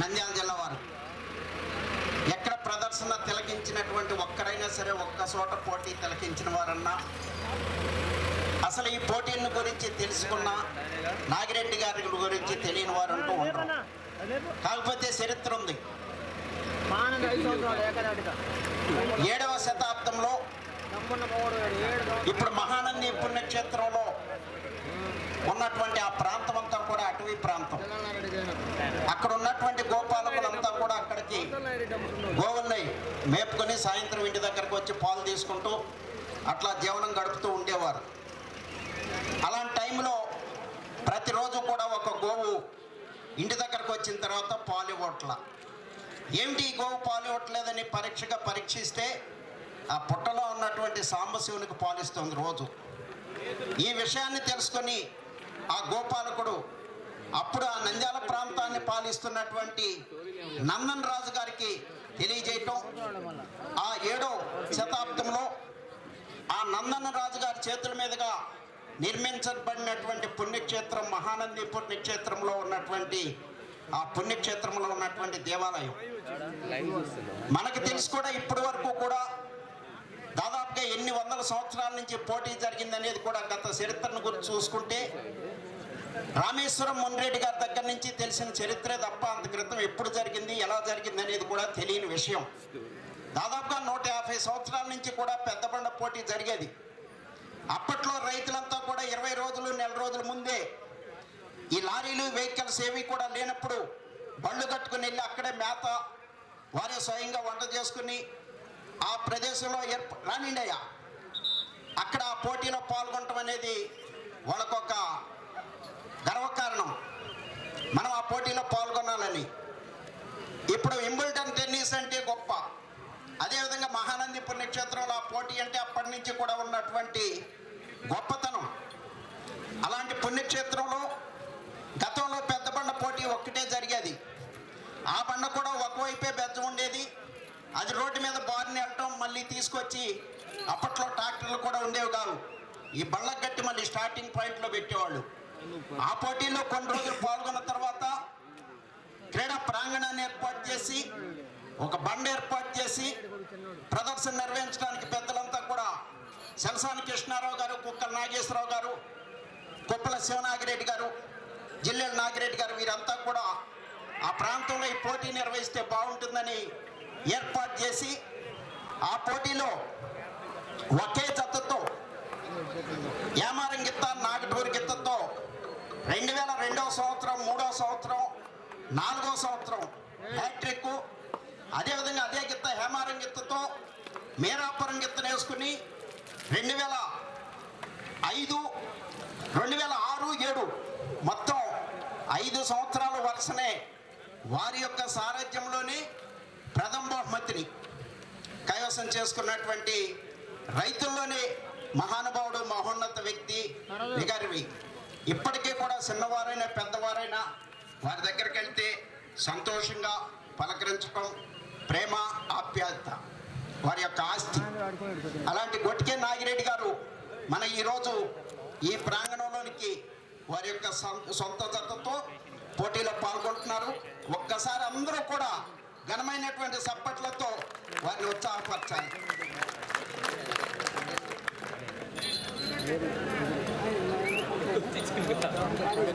నంద్యాల జిల్లా వారు. ఎక్కడ ప్రదర్శన తిలకించినటువంటి ఒక్కరైనా సరే ఒక్క చోట పోటీ తిలకించిన వారన్నా అసలు ఈ పోటీల గురించి తెలుసుకున్న నాగిరెడ్డి గారి గురించి తెలియని వారు అంటూ ఉండరు. కాకపోతే చరిత్ర ఉంది. ఏడవ శతాబ్దంలో ఇప్పుడు మహానంది పుణ్యక్షేత్రంలో ఉన్నటువంటి ఆ ప్రాంతం అంతా కూడా అటవీ ప్రాంతం. అక్కడ ఉన్నటువంటి గోపాలకులంతా కూడా అక్కడికి గోవుల్ని మేపుకొని సాయంత్రం ఇంటి దగ్గరకు వచ్చి పాలు తీసుకుంటూ అట్లా జీవనం గడుపుతూ ఉండేవారు. అలాంటి టైంలో ప్రతిరోజు కూడా ఒక గోవు ఇంటి దగ్గరకు వచ్చిన తర్వాత పాలు ఇవ్వట్ల. ఏమిటి ఈ గోవు పాలు ఇవ్వట్లేదని పరీక్షగా పరీక్షిస్తే ఆ పుట్టలో ఉన్నటువంటి సాంబశివునికి పాలిస్తుంది రోజు. ఈ విషయాన్ని తెలుసుకొని ఆ గోపాలకుడు అప్పుడు ఆ నంద్యాల పాలిస్తున్నటువంటి నందన్ రాజు గారికి తెలియజేయటం. ఆ ఏడో శతాబ్దంలో ఆ నందన రాజు గారి చేతుల మీదుగా నిర్మించబడినటువంటి పుణ్యక్షేత్రం మహానంది పుణ్యక్షేత్రంలో ఉన్నటువంటి ఆ పుణ్యక్షేత్రంలో ఉన్నటువంటి దేవాలయం. మనకు తెలిసి కూడా ఇప్పటి వరకు కూడా దాదాపుగా ఎన్ని వందల సంవత్సరాల నుంచి పోటీ జరిగింది అనేది కూడా గత చరిత్రను గురించి చూసుకుంటే రామేశ్వరం మున్రెడ్డి గారి దగ్గర నుంచి తెలిసిన చరిత్రే తప్ప అంత క్రితం ఎప్పుడు జరిగింది ఎలా జరిగింది అనేది కూడా తెలియని విషయం. దాదాపుగా నూట యాభై సంవత్సరాల నుంచి కూడా పెద్ద బండ పోటీ జరిగేది. అప్పట్లో రైతులంతా కూడా ఇరవై రోజులు నెల రోజుల ముందే ఈ లారీలు వెహికల్స్ ఏవి కూడా లేనప్పుడు బళ్ళు కట్టుకుని వెళ్ళి అక్కడే మేత వారే స్వయంగా వంట చేసుకుని ఆ ప్రదేశంలో ఏర్ప రానిండయ్యా. అక్కడ ఆ పోటీలో పాల్గొనటం అనేది వాళ్ళకొక గర్వకారణం. మనం ఆ పోటీలో పాల్గొనాలని. ఇప్పుడు ఇంబుల్టన్ టెన్నిస్ అంటే గొప్ప. అదేవిధంగా మహానంది పుణ్యక్షేత్రంలో ఆ పోటీ అంటే అప్పటి నుంచి కూడా ఉన్నటువంటి గొప్పతనం. అలాంటి పుణ్యక్షేత్రంలో గతంలో పెద్ద బండ పోటీ ఒక్కటే జరిగేది. ఆ బండ కూడా ఒకవైపే బెజ్జం ఉండేది. అది రోడ్డు మీద బారిని వెళ్ళటం మళ్ళీ తీసుకొచ్చి అప్పట్లో ట్రాక్టర్లు కూడా ఉండేవి కాదు ఈ బళ్ళ కట్టి మళ్ళీ స్టార్టింగ్ పాయింట్లో పెట్టేవాళ్ళు. ఆ పోటీలో కొన్ని రోజులు పాల్గొన్న తర్వాత క్రీడా ప్రాంగణాన్ని ఏర్పాటు చేసి ఒక బండ ఏర్పాటు చేసి ప్రదర్శన నిర్వహించడానికి పెద్దలంతా కూడా శలసాని కృష్ణారావు గారు కుక్కల నాగేశ్వరరావు గారు కుప్పల శివనాగిరెడ్డి గారు జిల్లెల నాగిరెడ్డి గారు వీరంతా కూడా ఆ ప్రాంతంలో ఈ పోటీ నిర్వహిస్తే బాగుంటుందని ఏర్పాటు చేసి ఆ పోటీలో ఒకే జతతో యామారం గిత్త నాగటూరు గిత్తతో రెండు వేల రెండవ సంవత్సరం మూడవ సంవత్సరం నాలుగో సంవత్సరం హ్యాట్రిక్ అదేవిధంగా అదే గిత్త హేమారం గిత్తతో మేరాపురం గిత్తను వేసుకుని రెండు వేల ఐదు రెండు వేల ఆరు ఏడు మొత్తం ఐదు సంవత్సరాల వరుసనే వారి యొక్క సారథ్యంలోని ప్రథమ బహుమతిని కైవసం చేసుకున్నటువంటి రైతుల్లోనే మహానుభావుడు మహోన్నత వ్యక్తి నిగారివి ఇప్పటికీ కూడా చిన్నవారైనా పెద్దవారైనా వారి దగ్గరికి వెళ్తే సంతోషంగా పలకరించడం ప్రేమ ఆప్యాయత వారి యొక్క ఆస్తి. అలాంటి గొట్టికే నాగిరెడ్డి గారు మన ఈరోజు ఈ ప్రాంగణంలోనికి వారి యొక్క సొంత జతతో పోటీలో పాల్గొంటున్నారు. ఒక్కసారి అందరూ కూడా ఘనమైనటువంటి సప్పట్లతో వారిని ఉత్సాహపరచాలి. 頑張れ!